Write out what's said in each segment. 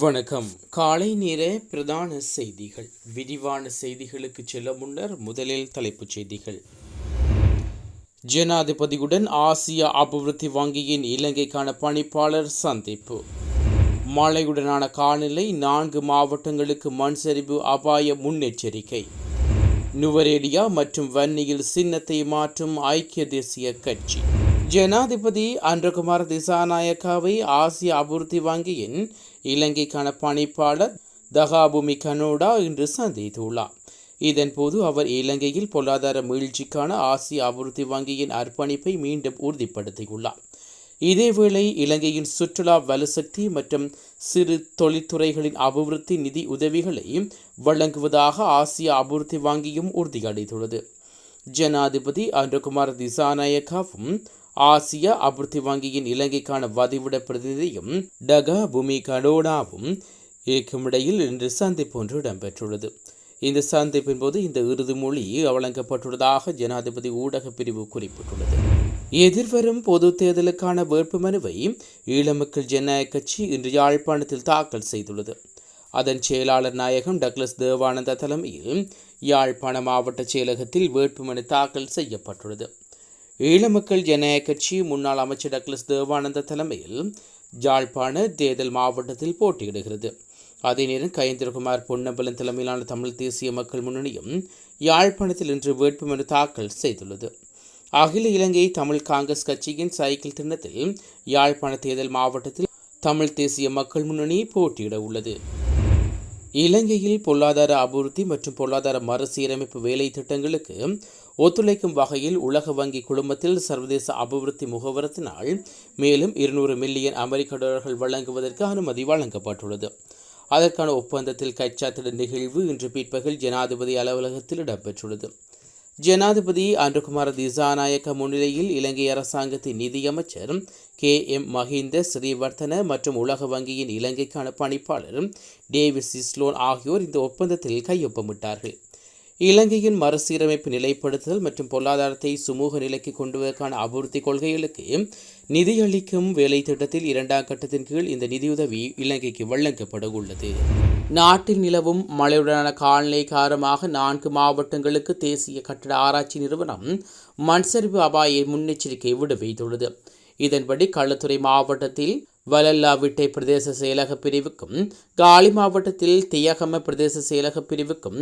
வணக்கம். காலை நேர பிரதான செய்திகள். விரிவான செய்திகளுக்கு செல்ல முன்னர் முதலில் தலைப்புச் செய்திகள். ஜனாதிபதியுடன் ஆசிய அபிவிருத்தி வங்கியின் இலங்கைக்கான பணிப்பாளர் சந்திப்பு. மழையுடனான காலநிலை நான்கு மாவட்டங்களுக்கு மண் சரிவு அபாய முன்னெச்சரிக்கை. நுவரேலியா மற்றும் வன்னியில் சின்னத்தை மாற்றும் ஐக்கிய தேசிய கட்சி. ஜனாதிபதி அன்றகுமார் திசாநாயக்காவை ஆசிய அபிவிருத்தி வங்கியின் இலங்கைக்கான பணிப்பாளர் தகாபுமி கனோடா இன்று சந்தித்துள்ளார். இதன்போது அவர் இலங்கையில் பொருளாதார மீழ்ச்சிக்கான ஆசிய அபிவிருத்தி வங்கியின் அர்ப்பணிப்பை மீண்டும் உறுதிப்படுத்தியுள்ளார். இதேவேளை இலங்கையின் சுற்றுலா வலுசக்தி மற்றும் சிறு தொழில்துறைகளின் அபிவிருத்தி நிதி உதவிகளை வழங்குவதாக ஆசிய அபிவிருத்தி வங்கியும் உறுதியளித்துள்ளது. ஜனாதிபதி அன்றகுமார் திசாநாயக்காவும் ஆசிய அபிவிருத்தி வங்கியின் இலங்கைக்கான வதிவிட பிரதிநிதியும் டகா பூமி கடோடாவும் இருக்குமிடையில் இன்று சந்திப்பு ஒன்று இடம்பெற்றுள்ளது. இந்த சந்திப்பின் போது இந்த இறுதி மொழி வழங்கப்பட்டுள்ளதாக ஜனாதிபதி ஊடக பிரிவு குறிப்பிட்டுள்ளது. எதிர்வரும் பொது தேர்தலுக்கான வேட்புமனுவை ஈழமக்கள் ஜனநாயக கட்சி இன்று யாழ்ப்பாணத்தில் தாக்கல் செய்துள்ளது. அதன் செயலாளர் நாயகம் டக்ளஸ் தேவானந்தா தலைமையில் யாழ்ப்பாண மாவட்ட செயலகத்தில் வேட்புமனு தாக்கல் செய்யப்பட்டுள்ளது. ஈழமக்கள் ஜனநாயக கட்சி முன்னாள் அமைச்சர் டக்ளஸ் தேவானந்த தலைமையில் ஜாழ்ப்பாண தேர்தல் மாவட்டத்தில் போட்டியிடுகிறது. அதே நேரம் கயந்திரகுமார் பொன்னம்பலன் தலைமையிலான தமிழ் தேசிய மக்கள் முன்னணியும் யாழ்ப்பாணத்தில் இன்று வேட்புமனு தாக்கல் செய்துள்ளது. அகில இலங்கை தமிழ் காங்கிரஸ் கட்சியின் சைக்கிள் திண்ணத்தில் யாழ்ப்பாண தேர்தல் மாவட்டத்தில் தமிழ் தேசிய மக்கள் முன்னணி போட்டியிட உள்ளது. இலங்கையில் பொருளாதார அபிவிருத்தி மற்றும் பொருளாதார மறுசீரமைப்பு வேலை திட்டங்களுக்கு ஒத்துழைக்கும் வகையில் உலக வங்கி குழுமத்தில் சர்வதேச அபிவிருத்தி முகவரத்தினால் மேலும் இருநூறு மில்லியன் அமெரிக்க டாலர்கள் வழங்குவதற்கு அனுமதி வழங்கப்பட்டுள்ளது. அதற்கான ஒப்பந்தத்தில் கைச்சாத்திட நிகழ்வு இன்று பிற்பகல் ஜனாதிபதி அலுவலகத்தில் இடம்பெற்றுள்ளது. ஜனாதிபதி அன்றுகுமார் திசாநாயக்க முன்னிலையில் இலங்கை அரசாங்கத்தின் நிதியமைச்சர் கே எம் மஹிந்த ஸ்ரீவர்த்தன மற்றும் உலக வங்கியின் இலங்கைக்கான பணிப்பாளர் டேவிஸ் இஸ்லோன் ஆகியோர் இந்த ஒப்பந்தத்தில் கையொப்பமிட்டார்கள். இலங்கையின் மறுசீரமைப்பு நிலைப்படுத்துதல் மற்றும் பொருளாதாரத்தை சுமூக நிலைக்கு கொண்டுவதற்கான அபிவிருத்தி கொள்கைகளுக்கு நிதியளிக்கும் வேலை திட்டத்தில் இரண்டாம் கட்டத்தின் கீழ் இந்த நிதியுதவி இலங்கைக்கு வழங்கப்பட உள்ளது நாட்டில் நிலவும் மழையுடனான காலநிலை காரணமாக நான்கு மாவட்டங்களுக்கு தேசிய கட்டட ஆராய்ச்சி நிறுவனம் மண்சரிவு அபாய முன்னெச்சரிக்கை விடுவித்துள்ளது. இதன்படி களுத்துறை மாவட்டத்தில் வலல்லாவிட்டை பிரதேச செயலக பிரிவுக்கும் காலி மாவட்டத்தில் தியகம பிரதேச செயலக பிரிவுக்கும்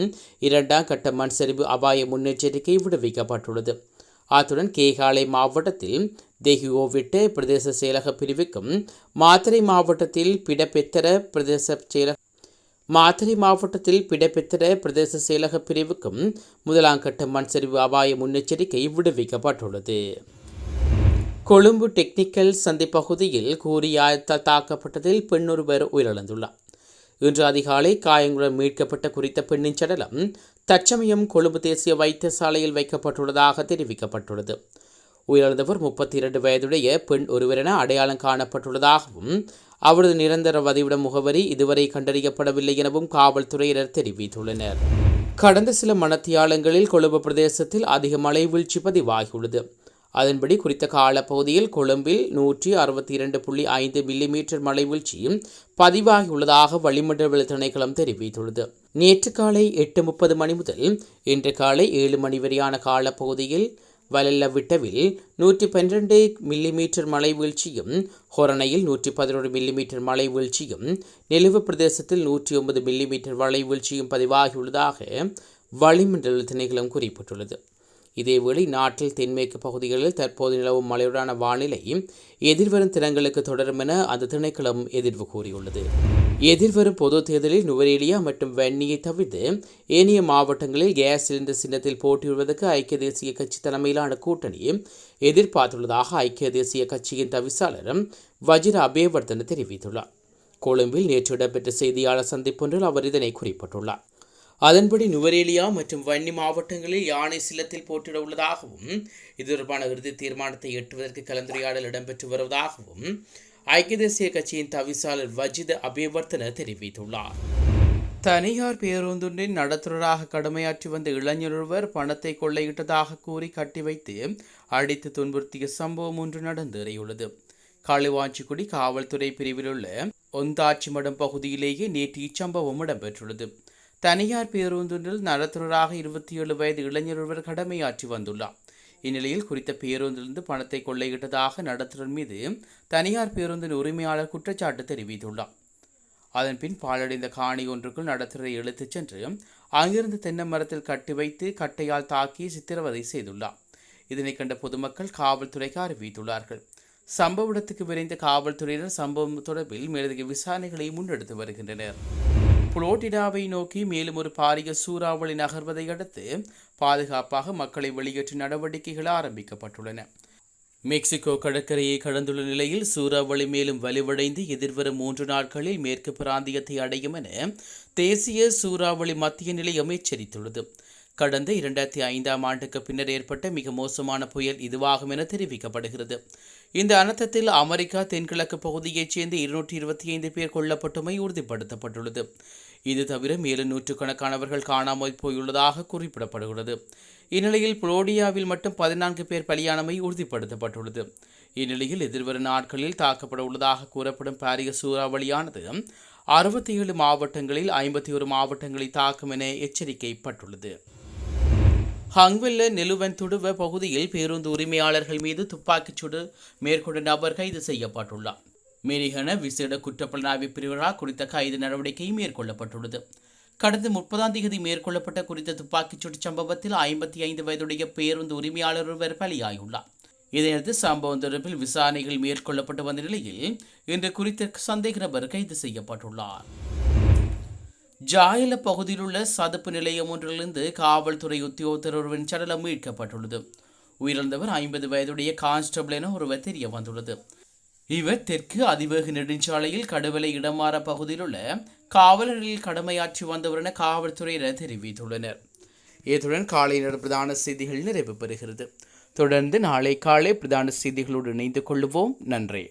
இரண்டாம் கட்ட மண் சரிவு அபாய முன்னெச்சரிக்கை விடுவிக்கப்பட்டுள்ளது. அத்துடன் கேகாலை மாவட்டத்தில் தெஹியோவிட்டை பிரதேச செயலக பிரிவுக்கும் மாத்திரை மாவட்டத்தில் பிடபெத்தர பிரதேச செயலக மாத்தறை மாவட்டத்தில் பிடபெத்தர பிரதேச செயலக பிரிவுக்கும் முதலாம் கட்ட மண் சரிவு அபாய முன்னெச்சரிக்கை விடுவிக்கப்பட்டுள்ளது. கொழும்பு டெக்னிக்கல் சந்தை பகுதியில் கூறியாயத்தால் தாக்கப்பட்டதில் பெண் ஒருவர் உயிரிழந்துள்ளார். இன்று அதிகாலை காயங்களுடன் மீட்கப்பட்ட குறித்த பெண்ணின் சடலம் தற்சமயம் கொழும்பு தேசிய வைத்தியசாலையில் வைக்கப்பட்டுள்ளதாக தெரிவிக்கப்பட்டுள்ளது. உயிரிழந்தவர் முப்பத்தி இரண்டு வயதுடைய பெண் ஒருவரென அடையாளம் காணப்பட்டுள்ளதாகவும் அவரது நிரந்தர வதிவிட முகவரி இதுவரை கண்டறியப்படவில்லை எனவும் காவல்துறையினர் தெரிவித்துள்ளனர். கடந்த சில மணத்தியாலங்களில் கொழும்பு பிரதேசத்தில் அதிக மழை வீழ்ச்சி பதிவாகியுள்ளது. அதன்படி குறித்த காலப்பகுதியில் கொழும்பில் நூற்றி அறுபத்தி இரண்டு புள்ளி ஐந்து மில்லிமீட்டர் மழை வீழ்ச்சியும் பதிவாகியுள்ளதாக வளிமண்டல திணைக்களம் தெரிவித்துள்ளது. நேற்று காலை எட்டு முப்பது மணி முதல் இன்று காலை ஏழு மணி வரையான காலப்பகுதியில் வலல்லவிட்டவில் நூற்றி பன்னிரண்டு மில்லிமீட்டர் மழை வீழ்ச்சியும் ஹொரணையில் நூற்றி பதினொரு மில்லிமீட்டர் மழை வீழ்ச்சியும் நெலுவு பிரதேசத்தில் நூற்றி ஒன்பது மில்லிமீட்டர் மழை வீழ்ச்சியும் பதிவாகியுள்ளதாக வளிமண்டல திணைக்களம் குறிப்பிட்டுள்ளது. இதேவேளை நாட்டில் தென்மேற்கு பகுதிகளில் தற்போது நிலவும் மழையுடான வானிலை எதிர்வரும் தினங்களுக்கு தொடரும் என அந்த திணைக்களம் எதிர்வு கூறியுள்ளது. எதிர்வரும் பொது தேர்தலில் நுவரேலியா மற்றும் வன்னியை தவிர்த்து ஏனைய மாவட்டங்களில் கேஸ் சிலிண்டர் சின்னத்தில் போட்டியிடுவதற்கு ஐக்கிய தேசிய கட்சி தலைமையிலான கூட்டணி எதிர்பார்த்துள்ளதாக ஐக்கிய தேசிய கட்சியின் தவிசாளர் வஜிர அபேவர்தன தெரிவித்துள்ளார். கொழும்பில் நேற்று இடம்பெற்ற செய்தியாளர் சந்திப்பொன்றில் அவர் இதனை குறிப்பிட்டுள்ளார். அதன்படி நுவரேலியா மற்றும் வன்னி மாவட்டங்களில் யானை சில்லத்தில் போட்டியிட உள்ளதாகவும் இது தொடர்பான இறுதி தீர்மானத்தை எட்டுவதற்கு கலந்துரையாடல் இடம்பெற்று வருவதாகவும் ஐக்கிய தேசிய கட்சியின் தவிசாளர் வஜித அபிவர்த்தன தெரிவித்துள்ளார். தனியார் பேருந்தொன்றின் நடத்துனராக கடமையாற்றி வந்த இளைஞரொருவர் பணத்தை கொள்ளையிட்டதாக கூறி கட்டி வைத்து அடித்து துன்புறுத்திய சம்பவம் ஒன்று நடந்தேறியுள்ளது. களுவாஞ்சிக்குடி காவல்துறை பிரிவிலுள்ள ஒந்தாச்சிமடம் பகுதியிலேயே நேற்று இச்சம்பவம் இடம்பெற்றுள்ளது. தனியார் பேருந்தொன்றில் நடத்துனராக இருபத்தி ஏழு வயது இளைஞர் ஒருவர் கடமையாற்றி வந்துள்ளார். இந்நிலையில் குறித்த பேருந்திலிருந்து பணத்தை கொள்ளையிட்டதாக நடத்துனர் மீது தனியார் பேருந்தின் உரிமையாளர் குற்றச்சாட்டு தெரிவித்துள்ளார். அதன்பின் பாழடைந்த காணி ஒன்றுக்குள் நடத்துனரை இழுத்துச் சென்று அங்கிருந்து தென்னை மரத்தில் கட்டி வைத்து கட்டையால் தாக்கி சித்திரவதை செய்துள்ளார். இதனை கண்ட பொதுமக்கள் காவல்துறைக்கு அறிவித்துள்ளார்கள். சம்பவ இடத்துக்கு விரைந்த காவல்துறையினர் சம்பவம் தொடர்பில் மேலதிக விசாரணைகளை முன்னெடுத்து வருகின்றனர். புளோட்டிடாவை நோக்கி மேலும் ஒரு பாரிய சூறாவளி நகர்வதை அடுத்து பாதுகாப்பாக மக்களை வெளியேற்றும் நடவடிக்கைகள் ஆரம்பிக்கப்பட்டுள்ளன. மெக்சிகோ கடற்கரையை கடந்துள்ள நிலையில் சூறாவளி மேலும் வலுவடைந்து எதிர்வரும் மூன்று நாட்களில் மேற்கு பிராந்தியத்தை அடையும் என தேசிய சூறாவளி மத்திய நிலையம் எச்சரித்துள்ளது கடந்த இரண்டாயிரத்தி ஐந்தாம் ஆண்டுக்கு பின்னர் ஏற்பட்ட மிக மோசமான புயல் இதுவாகும் என தெரிவிக்கப்படுகிறது. இந்த அனர்த்தத்தில் அமெரிக்கா தென்கிழக்கு பகுதியைச் சேர்ந்த இருநூற்றி இருபத்தி ஐந்து பேர் கொல்லப்பட்டுமை உறுதிப்படுத்தப்பட்டுள்ளது. இது தவிர மேலும் நூற்றுக்கணக்கானவர்கள் காணாமல் போயுள்ளதாக குறிப்பிடப்படுகிறது. இந்நிலையில் புளோடியாவில் மட்டும் பதினான்கு பேர் பலியானமை உறுதிப்படுத்தப்பட்டுள்ளது. இந்நிலையில் எதிர்வரும் நாட்களில் தாக்கப்பட உள்ளதாக கூறப்படும் பாரிய சூறாவளியானது அறுபத்தி ஏழு மாவட்டங்களில் ஐம்பத்தி ஒரு மாவட்டங்களை தாக்கும் என எச்சரிக்கைப்பட்டுள்ளது. ஹங்வெல்ல நிலுவன் துடுவ பகுதியில் பேருந்து உரிமையாளர்கள் மீது துப்பாக்கிச் சூடு மேற்கொண்ட நபர் கைது செய்யப்பட்டுள்ளார். மேரிகன விசேட குற்றப்புலனாய்வு பிரிவினால் குறித்த கைது நடவடிக்கை மேற்கொள்ளப்பட்டுள்ளது. கடந்த முப்பதாம் தேதி மேற்கொள்ளப்பட்ட குறித்த துப்பாக்கிச்சூடு சம்பவத்தில் ஐம்பத்தி ஐந்து வயதுடைய பேருந்து உரிமையாளர் ஒருவர் பலியாகியுள்ளார் இதையடுத்து சம்பவம் தொடர்பில் விசாரணைகள் மேற்கொள்ளப்பட்டு வந்த நிலையில் இன்று குறித்த சந்தேக நபர் கைது செய்யப்பட்டுள்ளார். ஜாயில பகுதியில் உள்ள சதுப்பு நிலையம் ஒன்றிலிருந்து காவல்துறை உத்தியோகத்தர் ஒருவரின் சடலம் மீட்கப்பட்டுள்ளது. உயிரிழந்தவர் ஐம்பது வயதுடைய கான்ஸ்டபிள் என ஒருவர் தெரிய வந்துள்ளது இவர் தெற்கு அதிவேக நெடுஞ்சாலையில் கடுவலை இடமாற பகுதியில் உள்ள காவலர்களில் கடமையாற்றி வந்தவர் என காவல்துறையினர் தெரிவித்துள்ளனர். இத்துடன் காலை பிரதான செய்திகள் நிறைவு பெறுகிறது. தொடர்ந்து நாளை காலை பிரதான செய்திகளோடு இணைந்து கொள்வோம். நன்றி.